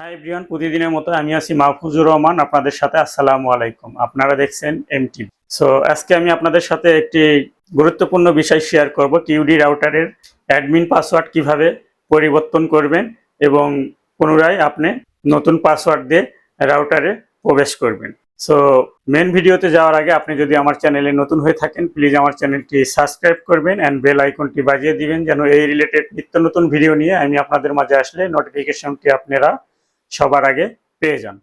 Hi everyone প্রতিদিনের মতো আমি আছি মাহফুজুর রহমান, আপনাদের সাথে আসসালামু আলাইকুম। আপনারা দেখছেন এমটি সো আজকে আমি আপনাদের সাথে একটি গুরুত্বপূর্ণ বিষয় শেয়ার করব টিউডি রাউটারের অ্যাডমিন পাসওয়ার্ড কীভাবে পরিবর্তন করবেন এবং পুনরায় আপনি নতুন পাসওয়ার্ড দিয়ে রাউটারে প্রবেশ করবেন। সো মেন ভিডিওতে যাওয়ার আগে আপনি যদি আমার চ্যানেলে নতুন হয়ে থাকেন প্লিজ আমার চ্যানেলটি সাবস্ক্রাইব করবেন অ্যান্ড বেল আইকনটি বাজিয়ে দিবেন যেন এই রিলেটেড নিত্য নতুন ভিডিও নিয়ে আমি আপনাদের মাঝে আসলে নোটিফিকেশনটি আপনারা সবার আগে পেয়ে যান।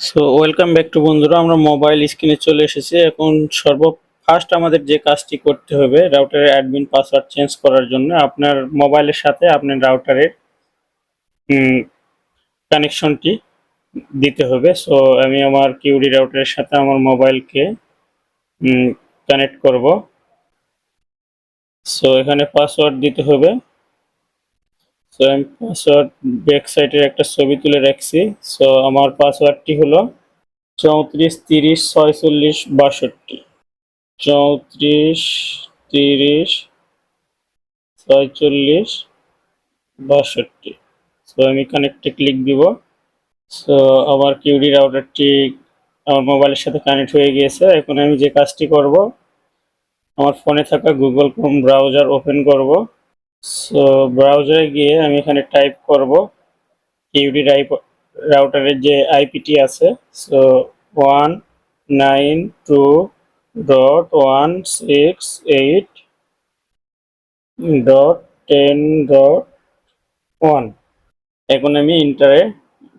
সো ওয়েলকাম ব্যাক টু বন্ধুরা, আমরা মোবাইল স্ক্রিনে চলে এসেছি। এখন সর্ব ফার্স্ট আমাদের যে কাজটি করতে হবে রাউটারের অ্যাডমিন পাসওয়ার্ড চেঞ্জ করার জন্য, আপনার মোবাইলের সাথে আপনার রাউটারের কানেকশনটি দিতে হবে। সো আমি আমার কিউডি রাউটারের সাথে আমার মোবাইলকে কানেক্ট করব। সো এখানে পাসওয়ার্ড দিতে হবে। সো আমি পাসওয়ার্ড ব্যাক সাইডের একটা ছবি তুলে রাখছি। সো আমার পাসওয়ার্ডটি হলো চৌত্রিশ তিরিশ ছয়চল্লিশ বাষট্টি। চৌত্রিশ তিরিশ ছয়চল্লিশ বাষট্টি। সো আমি কানেক্টে ক্লিক দিব। সো আমার কিউডি রাউটারটি আমার মোবাইলের সাথে কানেক্ট হয়ে গিয়েছে। এখন আমি যে কাজটি করব, আমার ফোনে থাকা গুগল ক্রোম ব্রাউজার ওপেন করব। সো ব্রাউজারে গিয়ে আমি এখানে টাইপ করব কিউডি রাউটারের যে আইপিটি আছে so one nine two dot one six eight dot ten dot one এখন আমি ইন্টারে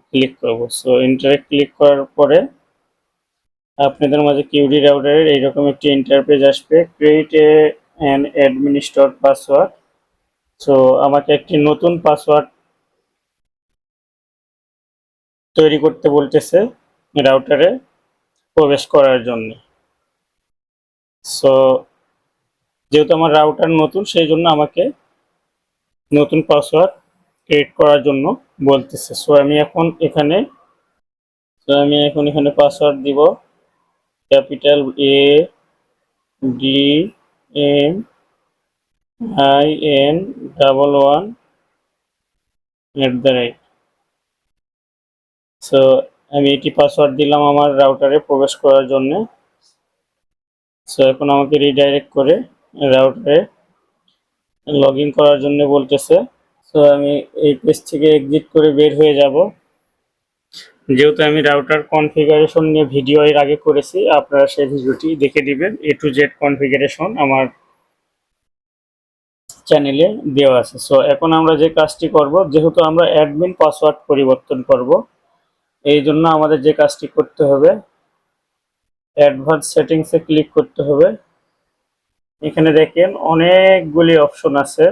ক্লিক করব। সো ইন্টারে ক্লিক করার পরে আপনাদের মাঝে কিউডি রাউটারের এইরকম একটি ইন্টারপেজ আসবে। Create a and administrate password so আমাকে একটি নতুন পাসওয়ার্ড তৈরি করতে বলতেছে রাউটারে প্রবেশ করার জন্য। সো যেহেতু আমার রাউটার নতুন, সেই জন্য আমাকে নতুন পাসওয়ার্ড ক্রিয়েট করার জন্য বলতেছে। সো আমি এখন এখানে সো আমি এখন এখানে পাসওয়ার্ড দিব capital A D M I N double one at the rate so আমি এটি পাসওয়ার্ড দিলাম আমার রাউটারে প্রবেশ করার জন্য। সো এখন আমাকে রিডাইরেক্ট করে রাউটারে লগ ইন করার জন্য বলতেছে। সো আমি এই পেজ থেকে এক্সিট করে বের হয়ে যাব। যেহেতু আমি রাউটার কনফিগারেশন নিয়ে ভিডিও এর আগে করেছি, আপনারা সেই ভিডিওটি দেখে দিবেন এ টু জেড কনফিগারেশন আমার চ্যানেলে দেওয়া আছে। সো এখন আমরা যে কাজটি করব, যেহেতু আমরা অ্যাডমিন পাসওয়ার্ড পরিবর্তন করব, এই জন্য আমাদের যে কাজটি করতে হবে অ্যাডভান্স সেটিংসে ক্লিক করতে হবে। এখানে দেখেন অনেকগুলি অপশন আছে।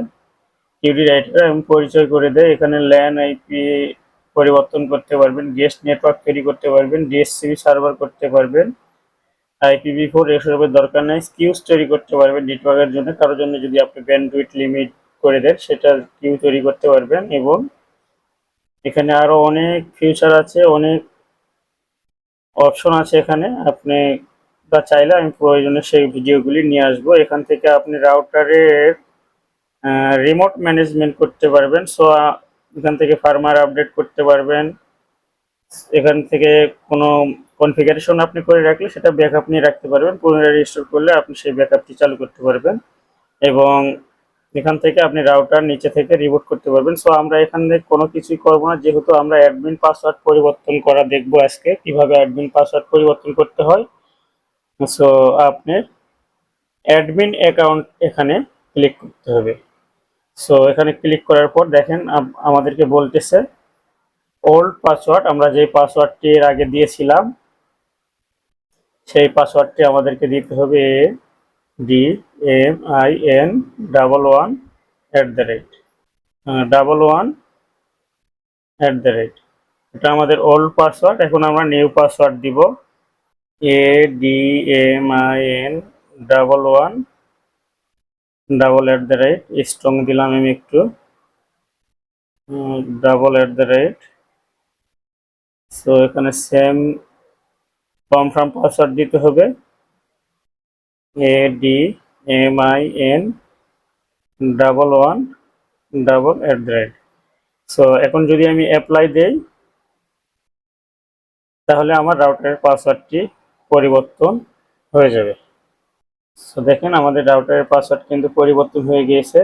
কিউডি রাইটার এবং পরিচয় করে দেয়। এখানে ল্যান আইপি পরিবর্তন করতে পারবেন গেস্ট নেটওয়ার্ক তৈরি করতে পারবেন ডিএসসিবি সার্ভার করতে পারবেন। আইপিভি ফোর এসবের দরকার নেই। স্কিউজ তৈরি করতে পারবেন নেটওয়ার্কের জন্য। কারোর জন্য যদি আপনি ব্যান্ডউইথ লিমিট করে দেন, সেটা কিউ তৈরি করতে পারবেন এবং এখানে আরও অনেক ফিউচার আছে, অনেক অপশন আছে এখানে। আপনি বা চাইলে আমি প্রয়োজনে সেই ভিডিওগুলি নিয়ে আসব। এখান থেকে আপনি রাউটারের রিমোট ম্যানেজমেন্ট করতে পারবেন। সো এখান থেকে ফার্মার আপডেট করতে পারবেন। এখান থেকে কোনো কনফিগারেশন আপনি করে রাখলে সেটা ব্যাকআপ নিয়ে রাখতে পারবেন। পুনরায় রিস্টোর করলে আপনি সেই ব্যাকআপটি চালু করতে পারবেন। এবং এখান থেকে আপনি রাউটার নিচে থেকে রিবুট করতে পারবেন। সো আমরা এখান থেকে কোনো কিছুই করব না। যেহেতু আমরা অ্যাডমিন পাসওয়ার্ড পরিবর্তন করা দেখব আজকে, কীভাবে অ্যাডমিন পাসওয়ার্ড পরিবর্তন করতে হয়। সো আপনার অ্যাডমিন অ্যাকাউন্ট এখানে ক্লিক করতে হবে। সো এখানে ক্লিক করার পর দেখেন আমাদেরকে বলতেছে ওল্ড পাসওয়ার্ড আমরা যে পাসওয়ার্ডটি এর আগে দিয়েছিলাম সেই পাসওয়ার্ডটি আমাদেরকে দিতে হবে A D M I N double one at the rate double one at the rate এটা আমাদের ওল্ড পাসওয়ার্ড এখন আমরা নিউ পাসওয়ার্ড দিব। A D M I N double one double at the rate strong দিলাম আমি একটু। Double at the rate so এখানে same confirm password দিতে হবে। A D M I N double one double at the rate so এখন যদি আমি apply দেই, তাহলে আমার রাউটারের পাসওয়ার্ডটি পরিবর্তন হয়ে যাবে। সো দেখেন আমাদের রাউটারের পাসওয়ার্ড কিন্তু পরিবর্তন হয়ে গিয়েছে।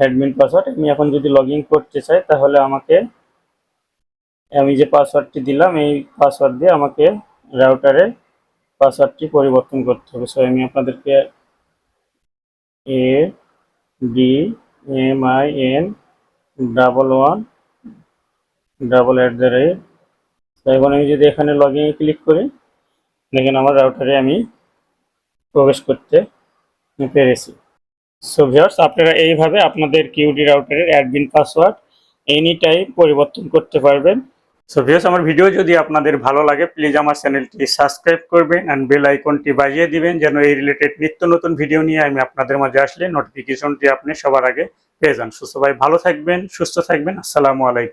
অ্যাডমিন পাসওয়ার্ড আমি এখন যদি লগ করতে চাই, তাহলে আমাকে আমি যে পাসওয়ার্ডটি দিলাম, এই পাসওয়ার্ড দিয়ে আমাকে রাউটারে পাসওয়ার্ডটি পরিবর্তন করতে হবে। সো আমি আপনাদেরকে A D M I N double one double at the rate এখন আমি যদি এখানে লগ ইনে ক্লিক করি, দেখেন আমার রাউটারে আমি প্রবেশ করতে পেরেছি। সো ভিউয়ার্স আপনারা এইভাবে আপনাদের কিউডি রাউটারের অ্যাডমিন পাসওয়ার্ড এনি টাইম পরিবর্তন করতে পারবেন। সো ভিউস আমার ভিডিও যদি আপনাদের ভালো লাগে প্লিজ আমার চ্যানেলটি সাবস্ক্রাইব করবেন অ্যান্ড বেল আইকনটি বাজিয়ে দিবেন, যেন এই রিলেটেড নিত্য নতুন ভিডিও নিয়ে আমি আপনাদের মাঝে আসলে নোটিফিকেশনটি আপনি সবার আগে পেয়ে যান। সুস্থ ভাই ভালো থাকবেন, সুস্থ থাকবেন। আসসালামু আলাইকুম।